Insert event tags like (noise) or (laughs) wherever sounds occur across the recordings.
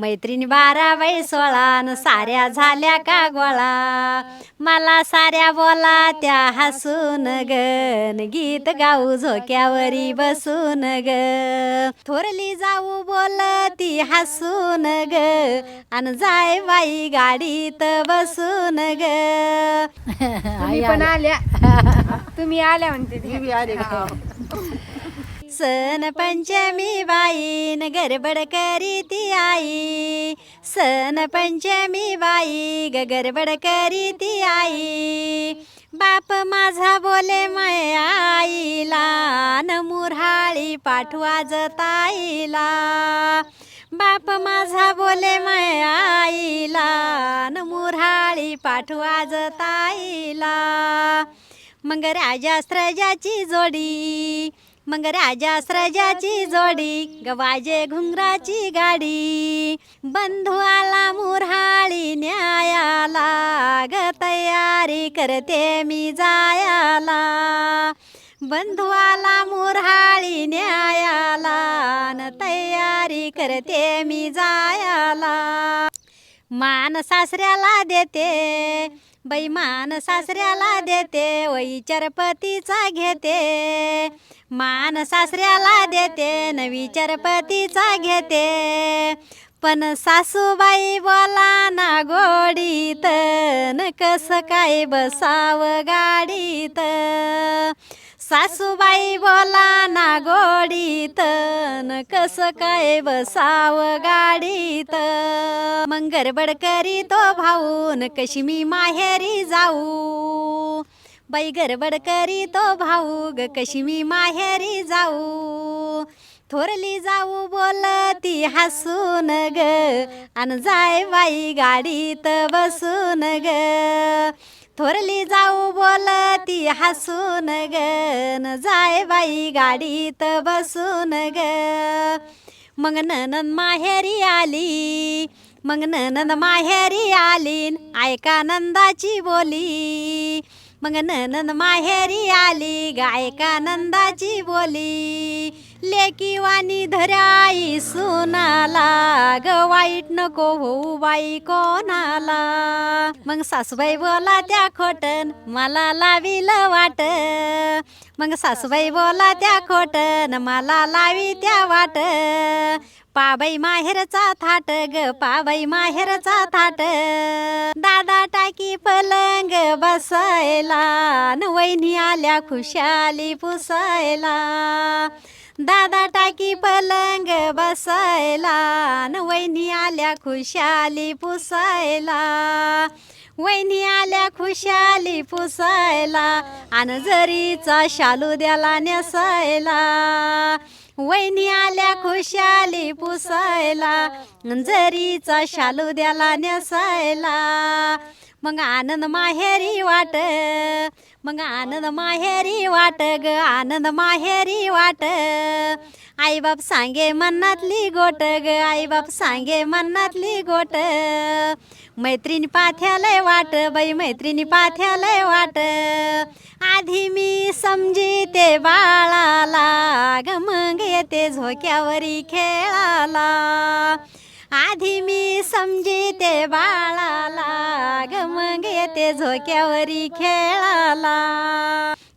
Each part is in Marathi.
मैत्रिणी बारा बाई सोळा न साऱ्या झाल्या का गोळा? मला साऱ्या बोला त्या हसून ग. न गीत गाऊ झोक्यावरी बसून ग. थोरली जाऊ बोल ती हसून ग. अन जाय बाई गाडीत बसून ग. तुम्ही पण आल्या. तुम्ही आल्या म्हणते ती. (laughs) सन पंचमी बाईन गरबड करी ती आई. सन पंचमी बाई ग गरबड करी ती आई. बाप माझा बोले माय आईला न मुरहाळी पाठवा जताईला. बाप माझा बोले माय आईला न मुरहाळी पाठवा जताईला. मग राजा स्रजाची जोडी मग राजा स्रजाची जोडी गवाजे घुंगराची गाडी. बंधू आला मुरहाळी न्यायाला ग तयारी करते मी जायाला. बंधू आला न्यायाला न तयारी करते मी जायाला. मान सासऱ्याला देते बाई मान सासऱ्याला देते वै चरपतीचा घेते. मान सासऱ्याला देते न विचारपतीचा घेते. पण सासूबाई बोला ना गोडीत न कसं काय बसाव गाडीत. सासूबाई बोला ना गोडीत न कसं काय बसाव गाडीत. मग गडबड करी तो भाऊन कशी मी माहेरी जाऊ. बाई गडबड करी तो भाऊ ग कशी मी माहेरी जाऊ. थोरली जाऊ बोल ती हसून ग अन जाय बाई गाडीत बसून ग. थोरली जाऊ बोल ती हसून ग. न जाय बाई गाडीत बसून ग. मग ननंद माहेरी आली मग ननंद माहेरी आली ऐका नंदाची बोली. मग ननंद माहेरी आली गायका नंदाची बोली. लेकी वाणी धराई सुनाला ग वाईट नको होऊ बाई कोणाला. मग सासूबाई बोला त्या खोटन मला लावील वाट. मग सासूबाई बोला त्या खोटन मला लावी त्या वाट. पाबाई माहेरचा थाट ग पाबाई माहेरचा थाट. दादा टाकी पलंग बसायला न वहिनी आल्या खुशाली पुसायला. दादा टाकी पलंग बसायला न वहिनी आल्या खुशाली पुसायला. वहिनी आल्या खुशाली पुसायला आणि जरीचा शालू द्याला नेसायला. वहिनी आल्या खुशाली पुसायला जरीचा शालू द्याला नेसायला. मग आनंद माहेरी वाट. मग आनंद माहेरी वाट ग आनंद माहेरी वाट. आईबाप सांगे मनातली गोट ग आईबाप सांगे मनातली गोट. मैत्रिणी पाथ्यालय वाट बाई मैत्रिणी पाथ्यालय वाट. आधी मी समजी ते बाळाला ग मग येते झोक्यावरी खेळाला. आधी मी समजी ते बाळाला ग मग येते झोक्यावरी खेळाला.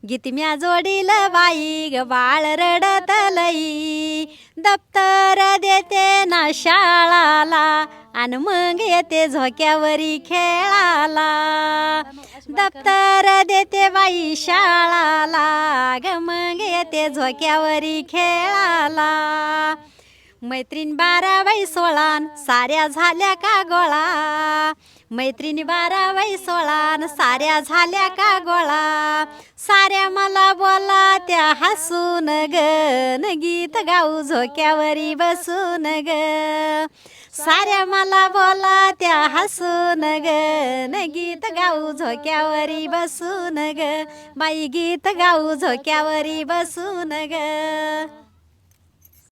गीतम्या जोडील बाई ग बाळ रडत लई. दप्तर देते ना शाळाला आणि मग येते झोक्यावरी खेळाला. दप्तर देते बाई शाळाला ग मग येते झोक्यावरी खेळाला. मैत्रीण बारावाई सोळान साऱ्या झाल्या का गोळा? मैत्रिणी बारावाई सोळान साऱ्या झाल्या का गोळा? साऱ्या मला बोला त्या हसून गन गीत गाऊ झोक्यावरी बसून ग. साऱ्या मला बोला त्या हसून गन गीत गाऊ झोक्यावरी बसून ग. बाई गीत गाऊ झोक्यावरी बसून ग.